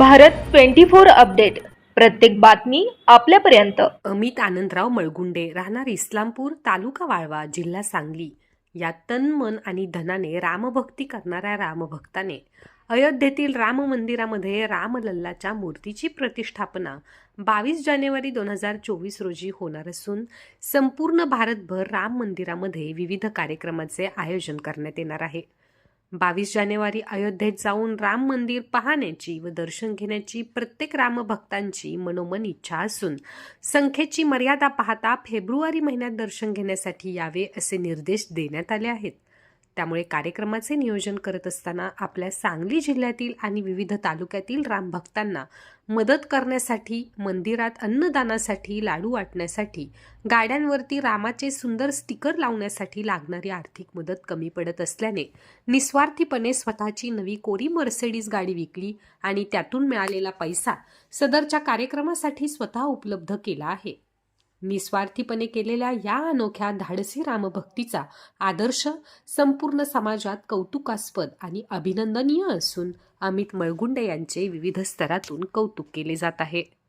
Bharat twenty four update. प्रत्येक बातमी आपल्यापर्यंत. अमित आनंदराव मळगुंडे राहणार इस्लामपूर तालुका वाळवा जिल्हा सांगली. या तन मन आणि धनाने रामभक्ती करणाऱ्या रामभक्ताने अयोध्येतील राम मंदिरामध्ये रामलल्लाच्या मूर्तीची प्रतिष्ठापना बावीस जानेवारी दोन हजार चोवीस रोजी होणार असून संपूर्ण भारतभर राम मंदिरामध्ये विविध कार्यक्रमाचे आयोजन करण्यात येणार आहे. बावीस जानेवारी अयोध्येत जाऊन राम मंदिर पाहण्याची व दर्शन घेण्याची प्रत्येक रामभक्तांची मनोमन इच्छा असून संख्येची मर्यादा पाहता फेब्रुवारी महिन्यात दर्शन घेण्यासाठी यावे असे निर्देश देण्यात आले आहेत. त्यामुळे कार्यक्रमाचे नियोजन करत असताना आपल्या सांगली जिल्ह्यातील आणि विविध तालुक्यातील रामभक्तांना मदत करण्यासाठी मंदिरात अन्नदानासाठी लाडू वाटण्यासाठी गाड्यांवरती रामाचे सुंदर स्टिकर लावण्यासाठी लागणारी आर्थिक मदत कमी पडत असल्याने निस्वार्थीपणे स्वतःची नवी कोरी मर्सेडीज गाडी विकली आणि त्यातून मिळालेला पैसा सदरच्या कार्यक्रमासाठी स्वतः उपलब्ध केला आहे. निस्वार्थीपणे केलेल्या या अनोख्या धाडसी रामभक्तीचा आदर्श संपूर्ण समाजात कौतुकास्पद आणि अभिनंदनीय असून अमित मळगुंडे यांचे विविध स्तरातून कौतुक केले जात आहे.